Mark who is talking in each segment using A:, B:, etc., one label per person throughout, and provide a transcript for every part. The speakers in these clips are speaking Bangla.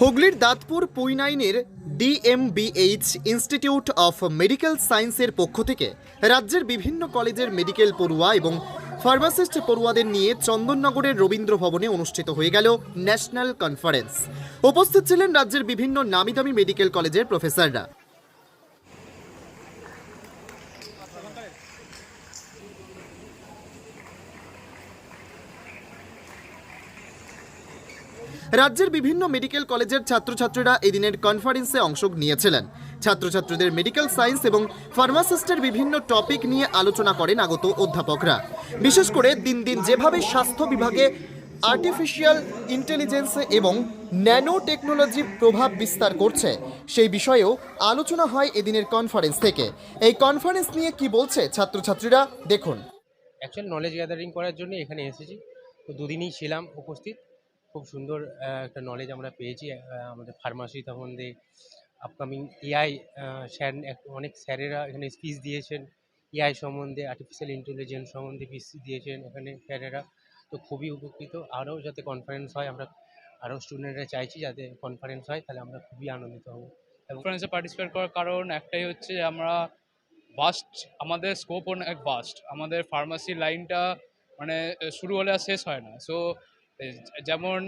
A: হুগলির দাঁতপুর পুইনাইনের ডিএমবিএইচ ইনস্টিটিউট অফ মেডিকেল সায়েন্সের পক্ষ থেকে রাজ্যের বিভিন্ন কলেজের মেডিকেল পড়ুয়া এবং ফার্মাসিস্ট পড়ুয়াদের নিয়ে চন্দননগরের রবীন্দ্র ভবনে অনুষ্ঠিত হয়ে গেল ন্যাশনাল কনফারেন্স। উপস্থিত ছিলেন রাজ্যের বিভিন্ন নামিদামি মেডিকেল কলেজের প্রফেসররা। রাজ্যের বিভিন্ন মেডিকেল কলেজের ছাত্রছাত্রীরা এদিনের কনফারেন্সে অংশ নিয়েছিলেন। ছাত্রছাত্রীদের মেডিকেল সায়েন্স এবং ফার্মাসিস্টের বিভিন্ন টপিক নিয়ে আলোচনা করেন আগত অধ্যাপকরা। বিশেষ করে দিন দিন যেভাবে স্বাস্থ্য বিভাগে আর্টিফিশিয়াল ইন্টেলিজেন্স এবং ন্যানো টেকনোলজি প্রভাব বিস্তার করছে, সেই বিষয়েও আলোচনা হয় এদিনের কনফারেন্স থেকে। এই কনফারেন্স নিয়ে কি বলছে ছাত্রছাত্রীরা, দেখুন।
B: অ্যাকচুয়াল নলেজ গ্যাদারিং করার জন্য এখানে এসেছি। তো দুদিনই ছিলাম উপস্থিত। খুব সুন্দর একটা নলেজ আমরা পেয়েছি আমাদের ফার্মাসি সম্বন্ধে আপকামিং এআই স্যার অনেক স্যারেরা এখানে স্পিচ দিয়েছেন এআই সম্বন্ধে আর্টিফিশিয়াল ইন্টেলিজেন্স সম্বন্ধে স্পিচ দিয়েছেন এখানে স্যারেরা, তো খুবই উপকৃত। আরও যাতে কনফারেন্স হয়, আমরা আরও স্টুডেন্টরা চাইছি যাতে কনফারেন্স হয়, তাহলে আমরা খুবই আনন্দিত হব।
C: কনফারেন্সে পার্টিসিপেট করার কারণ একটাই হচ্ছে আমরা ভাস্ট আমাদের স্কোপ অনেক ভাস্ট আমাদের ফার্মাসি লাইনটা মানে শুরু হলে আর শেষ হয় না। সো যেমন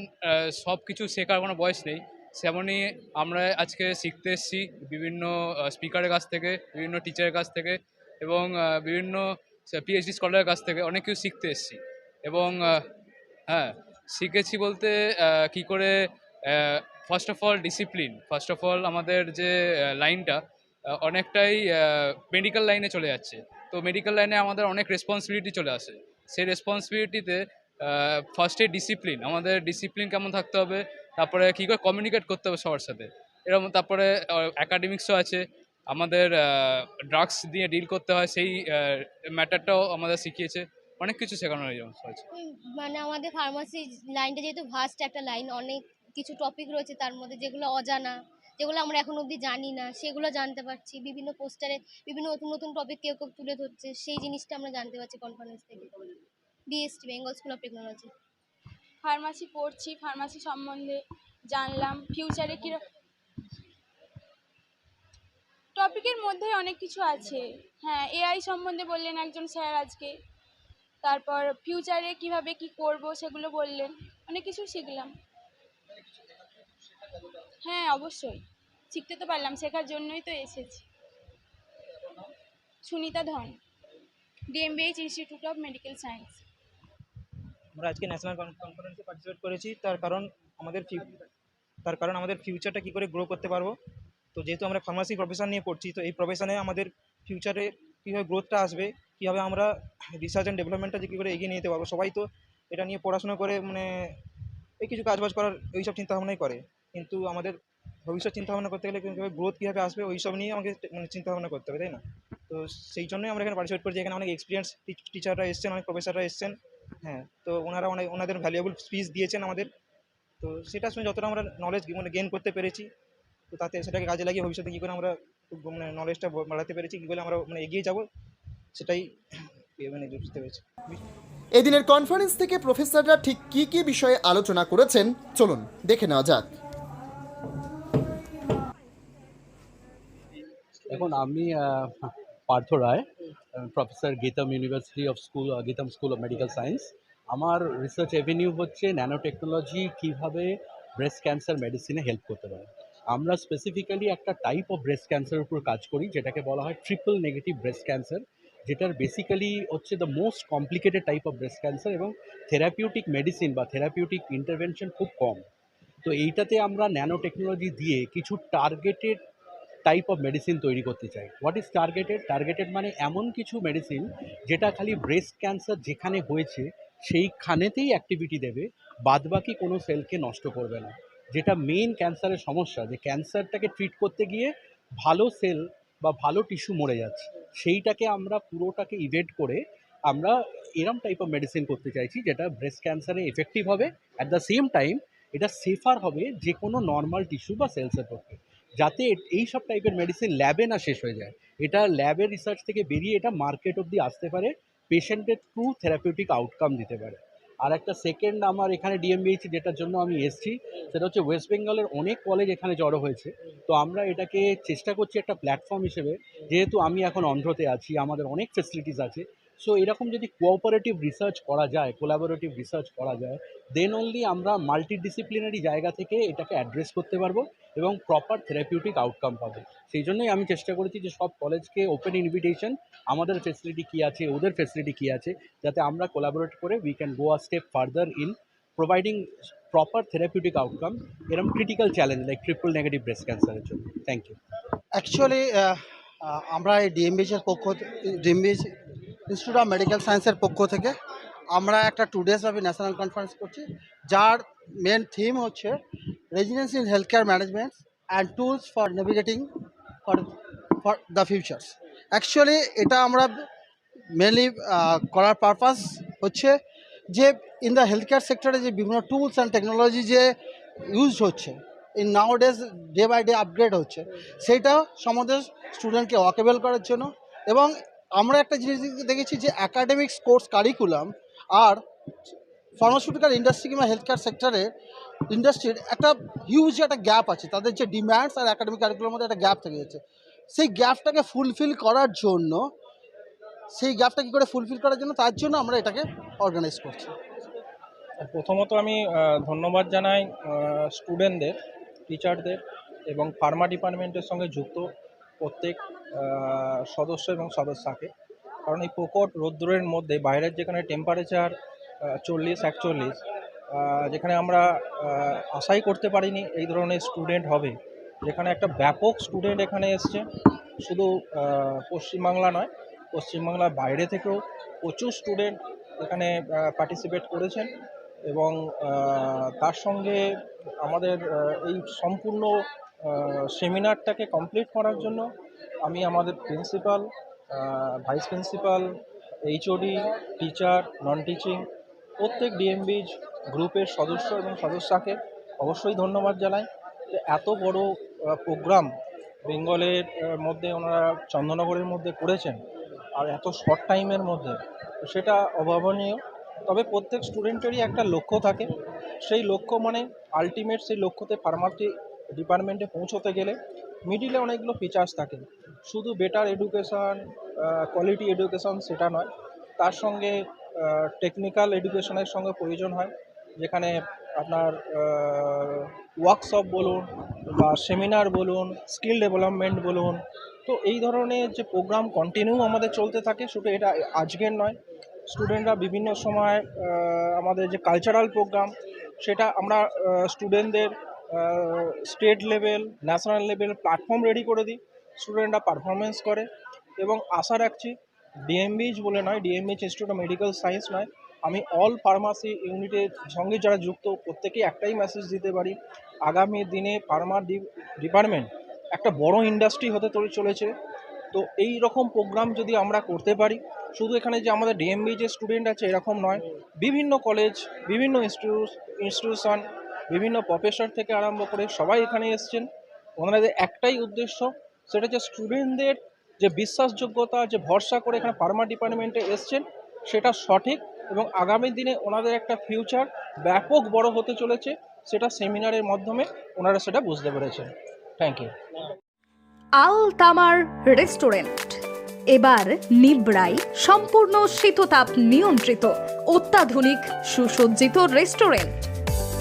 C: সব কিছু শেখার কোনো বয়স নেই, সেমনই আমরা আজকে শিখতে এসেছি বিভিন্ন স্পিকারের কাছ থেকে, বিভিন্ন টিচারের কাছ থেকে এবং বিভিন্ন পিএইচডি স্কলারের কাছ থেকে অনেক কিছু শিখতে এসেছি এবং হ্যাঁ শিখেছি বলতে কি করে first of all discipline first of all আমাদের যে লাইনটা অনেকটাই মেডিকেল লাইনে চলে যাচ্ছে। তো মেডিকেল লাইনে আমাদের অনেক রেসপন্সিবিলিটি চলে আসে। সেই রেসপন্সিবিলিটিতে ফার্স্টে ডিসিপ্লিন আমাদের ডিসিপ্লিন কেমন থাকতে হবে, তারপরে কী করে কমিউনিকেট করতে হবে সবার সাথে, এরকম, তারপরে অ্যাকাডেমিক্সও আছে, আমাদের ড্রাগস দিয়ে ডিল করতে হয়, সেই ম্যাটারটাও আমাদের শিখিয়েছে, অনেক কিছু শেখানো হয়েছে
D: মানে আমাদের ফার্মাসি লাইনটা যেহেতু ভাস্ট একটা লাইন অনেক কিছু টপিক রয়েছে তার মধ্যে, যেগুলো অজানা, যেগুলো আমরা এখন অবধি জানি না, সেগুলো জানতে পারছি, বিভিন্ন পোস্টারে বিভিন্ন নতুন নতুন টপিক কেউ কেউ তুলে ধরছে, সেই জিনিসটা আমরা জানতে পারছি কনফারেন্স থেকে। BST Bengal school of technology
E: pharmacy পড়ছি ফার্মাসি সম্বন্ধে জানলাম ফিউচারে কী টপিকের মধ্যে অনেক কিছু আছে। হ্যাঁ এআই সম্বন্ধে বললেন একজন স্যার আজকে। তারপর ফিউচারে কীভাবে কি করব সেগুলো বললেন। অনেক কিছু শিখলাম। হ্যাঁ অবশ্যই। শিখতে তো পারলাম, শেখার জন্যই তো এসেছি। Sunita Dhan DMBH institute of medical science
F: আমরা আজকে ন্যাশনাল কনফারেন্সে পার্টিসিপেট করেছি। তার কারণ আমাদের তার কারণ আমাদের ফিউচারটা কী করে গ্রো করতে পারব? তো যেহেতু আমরা ফার্মাসি প্রফেশন নিয়ে পড়ছি, তো এই প্রফেশনে আমাদের ফিউচারে কীভাবে গ্রোথটা আসবে, কীভাবে আমরা রিসার্চ অ্যান্ড ডেভেলপমেন্টটা যে কী করে এগিয়ে নিয়ে যেতে পারব, সবাই তো এটা নিয়ে পড়াশোনা করে মানে এই কিছু কাজবাজ করার ওই সব চিন্তাভাবনাই করে। কিন্তু আমাদের ভবিষ্যৎ চিন্তাভাবনা করতে গেলে কীভাবে গ্রোথ কীভাবে আসবে, ওই সব নিয়ে আমাকে মানে চিন্তাভাবনা করতে হবে, তাই না? তো সেই জন্যই আমরা এখানে পার্টিসিপেট করছি। এখানে অনেক এক্সপিরিয়েন্স টিচাররা এসছেন, অনেক প্রফেসররা এসছেন। হ্যাঁ তো ওনারা অনেক ওনাদের ভ্যালুয়েবল স্পিচ দিয়েছেন আমাদের। তো সেটা শুনে যতটা আমরা নলেজ মানে গেন করতে পেরেছি তো তাতে সেটাকে কাজে লাগিয়ে ভবিষ্যতে কী করে আমরা মানে নলেজটা বাড়াতে পেরেছি কী করে আমরা মানে এগিয়ে যাব সেটাই মানে বুঝতে পেরেছি।
A: এদিনের কনফারেন্স থেকে প্রফেসররা ঠিক কী কী বিষয়ে আলোচনা করেছেন চলুন দেখে নেওয়া যাক।
G: এখন আমি Partha Roy professor Gitam university of school Gitam school of medical science আমার রিসার্চ এভিনিউ হচ্ছে ন্যানো টেকনোলজি কীভাবে ব্রেস্ট ক্যান্সার মেডিসিনে হেল্প করতে পারে। আমরা স্পেসিফিক্যালি একটা টাইপ অফ ব্রেস্ট ক্যান্সারের উপর কাজ করি, যেটাকে বলা হয় ট্রিপল নেগেটিভ ব্রেস্ট ক্যান্সার যেটার বেসিক্যালি হচ্ছে the most complicated type of breast cancer এবং থেরাপিউটিক মেডিসিন বা থেরাপিউটিক ইন্টারভেনশন খুব কম। তো এইটাতে আমরা ন্যানো টেকনোলজি দিয়ে কিছু টার্গেটেড টাইপ অফ মেডিসিন তৈরি করতে চাই। হোয়াট ইজ টার্গেটেড টার্গেটেড মানে এমন কিছু মেডিসিন যেটা খালি ব্রেস্ট ক্যান্সার যেখানে হয়েছে, সেইখানেতেই অ্যাক্টিভিটি দেবে, বাদবাকি কোনো সেলকে নষ্ট করবে না। যেটা মেইন ক্যান্সারের সমস্যা, যে ক্যান্সারটাকে ট্রিট করতে গিয়ে ভালো সেল বা ভালো টিস্যু মরে যাচ্ছে। সেইটাকে আমরা পুরোটাকে ইভেট করে আমরা এরম টাইপ অফ মেডিসিন করতে চাইছি, যেটা ব্রেস্ট ক্যান্সারে এফেক্টিভ হবে। অ্যাট দ্য সেম টাইম এটা সেফার হবে যে কোনো নর্মাল টিস্যু বা সেলসের পক্ষে। যাতে এই সব টাইপের মেডিসিন ল্যাবে না শেষ হয়ে যায়। এটা ল্যাবের রিসার্চ থেকে বেরিয়ে এটা মার্কেট অবধি আসতে পারে পেশেন্টের ট্রু থেরাপিউটিক আউটকাম দিতে পারে। আর একটা সেকেন্ড আমার এখানে ডিএমবিএইচি যেটার জন্য আমি এসেছি, সেটা হচ্ছে ওয়েস্ট বেঙ্গলের অনেক কলেজ এখানে জড়ো হয়েছে। তো আমরা এটাকে চেষ্টা করছি একটা প্ল্যাটফর্ম হিসেবে, যেহেতু আমি এখন অন্ধ্রতে আছি, আমাদের অনেক ফেসিলিটিস আছে। সো এরকম যদি কোঅপারেটিভ রিসার্চ করা যায় কোলাবোরেটিভ রিসার্চ করা যায় দেন অনলি আমরা মাল্টিডিসিপ্লিনারি জায়গা থেকে এটাকে অ্যাড্রেস করতে পারব। এবং প্রপার থেরাপিউটিক আউটকাম পাবে। সেই জন্যই আমি চেষ্টা করেছি যে সব কলেজকে ওপেন ইনভিটেশন আমাদের ফেসিলিটি কী আছে, ওদের ফেসিলিটি কী আছে, যাতে আমরা কোলাবোরেট করে we can go a step further in providing proper therapeutic outcome এরকম critical challenge like triple negative breast ক্যান্সারের জন্য। থ্যাংক ইউ
H: অ্যাকচুয়ালি আমরা এই ডিএমবিএসের পক্ষ ডিএমবিএস ইনস্টিটিউট অফ মেডিকেল সায়েন্সের পক্ষ থেকে আমরা একটা টু ডেজ ব্যাপী ন্যাশনাল কনফারেন্স করছি, যার মেন থিম হচ্ছে residency in health care management and tools for navigating for for the futures actually এটা আমরা মেনলি করার পারপাস হচ্ছে যে ইন দ্য হেলথ কেয়ার সেক্টরে যে বিভিন্ন টুলস অ্যান্ড টেকনোলজি যে ইউজ হচ্ছে in now days day by day upgrade হচ্ছে সেইটা সম্বন্ধে স্টুডেন্টকে ওয়াকেবল করার জন্য এবং আমরা একটা জিনিস দেখেছি যে অ্যাকাডেমিক্স কোর্স কারিকুলাম আর ফার্মাসিউটিক্যাল ইন্ডাস্ট্রি কিংবা হেলথ কেয়ার সেক্টরে ইন্ডাস্ট্রির একটা হিউজ একটা গ্যাপ আছে। তাদের যে ডিম্যান্ডস আর অ্যাকাডেমিক কারিকুলামের মধ্যে একটা গ্যাপ থেকে যাচ্ছে। সেই গ্যাপটাকে ফুলফিল করার জন্য, সেই গ্যাপটা কী করে ফুলফিল করার জন্য, তার জন্য আমরা এটাকে অর্গানাইজ করছি।
F: প্রথমত আমি ধন্যবাদ জানাই স্টুডেন্টদের টিচারদের এবং ফার্মা ডিপার্টমেন্টের সঙ্গে যুক্ত প্রত্যেক সদস্য এবং সদস্যাকে। কারণ এই প্রকট রৌদ্রের মধ্যে বাইরের যেখানে টেম্পারেচার চল্লিশ, একচল্লিশ যেখানে আমরা আশাই করতে পারিনি এই ধরনের স্টুডেন্ট হবে, যেখানে একটা ব্যাপক স্টুডেন্ট এখানে এসছে। শুধু পশ্চিমবাংলা নয়, পশ্চিমবাংলার বাইরে থেকেও প্রচুর স্টুডেন্ট এখানে পার্টিসিপেট করেছেন এবং তার সঙ্গে আমাদের এই সম্পূর্ণ সেমিনারটাকে কমপ্লিট করার জন্য আমি আমাদের principal vice principal HOD teacher non teaching প্রত্যেক ডিএমবিজ গ্রুপের সদস্য এবং সদস্যাকে অবশ্যই ধন্যবাদ জানাই। যে এত বড় প্রোগ্রাম বেঙ্গলের মধ্যে ওনারা চন্দননগরের মধ্যে করেছেন আর এত শর্ট টাইমের মধ্যে সেটা অভাবনীয়। তবে প্রত্যেক স্টুডেন্টেরই একটা লক্ষ্য থাকে। সেই লক্ষ্য মানে আলটিমেট সেই লক্ষ্যতে ফার্মাসি ডিপার্টমেন্টে পৌঁছতে গেলে মিডিলে অনেকগুলো ফিচার্স থাকে। শুধু বেটার এডুকেশন কোয়ালিটি এডুকেশন সেটা নয়। তার সঙ্গে টেকনিক্যাল এডুকেশনের সঙ্গে প্রয়োজন হয়। যেখানে আপনার ওয়ার্কশপ বলুন বা সেমিনার বলুন স্কিল ডেভেলপমেন্ট বলুন। তো এই ধরনের যে প্রোগ্রাম কন্টিনিউ আমাদের চলতে থাকে, শুধু এটা আজকের নয়। স্টুডেন্টরা বিভিন্ন সময় আমাদের যে কালচারাল প্রোগ্রাম সেটা আমরা স্টুডেন্টদের state level, national level platform ready করে দিই স্টুডেন্টরা পারফরমেন্স করে। এবং আশা রাখছি ডিএমবিজ বলে নয় ডিএমবিজ ইনস্টিটিউট অফ মেডিকেল সায়েন্স নয়, আমি অল ফার্মাসি ইউনিটের সঙ্গে যারা যুক্ত, প্রত্যেকেই একটাই মেসেজ দিতে পারি, আগামী দিনে ফার্মা ডিপার্টমেন্ট একটা বড় ইন্ডাস্ট্রি হতে চলেছে। তো এই রকম প্রোগ্রাম যদি আমরা করতে পারি, শুধু এখানে যে আমাদের ডিএমবি যে স্টুডেন্ট আছে এরকম নয়, বিভিন্ন কলেজ বিভিন্ন ইনস্টিটিউশন বিভিন্ন প্রফেসর থেকে আরম্ভ করে সবাই এখানে এসছেন। ওনাদের একটাই উদ্দেশ্য, সেটা হচ্ছে স্টুডেন্টদের যে বিশ্বাসযোগ্যতা, যে ভরসা করে এখানে ফার্মা ডিপার্টমেন্টে এসছেন, সেটা সঠিক এবং আগামী দিনে ওনাদের একটা ফিউচার ব্যাপক বড় হতে চলেছে, সেটা সেমিনারের মাধ্যমে ওনারা সেটা বুঝতে পেরেছেন। থ্যাংক ইউ
I: আল তামার রেস্টুরেন্ট। এবার নিবড়াই সম্পূর্ণ শীততাপ নিয়ন্ত্রিত, অত্যাধুনিক সুসজ্জিত রেস্টুরেন্ট।